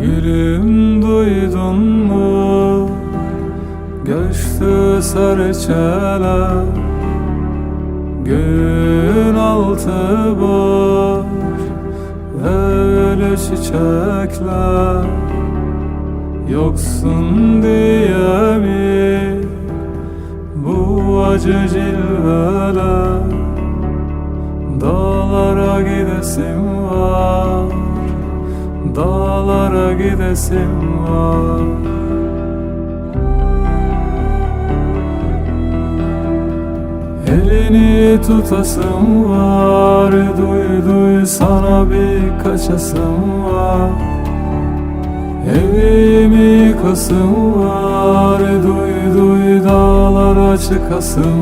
Gülüm duydun mu? Göçtü serçeler Gün altı boş. Öyle çiçekler. Yoksun diye mi Bu acı cilveler. Dağlara gidesim var. Dağlara gidesim var. Elini tutasım var Duy duy sana bir kaçasım var. Evimi yıkasım var Duy duy dağlara çıkasım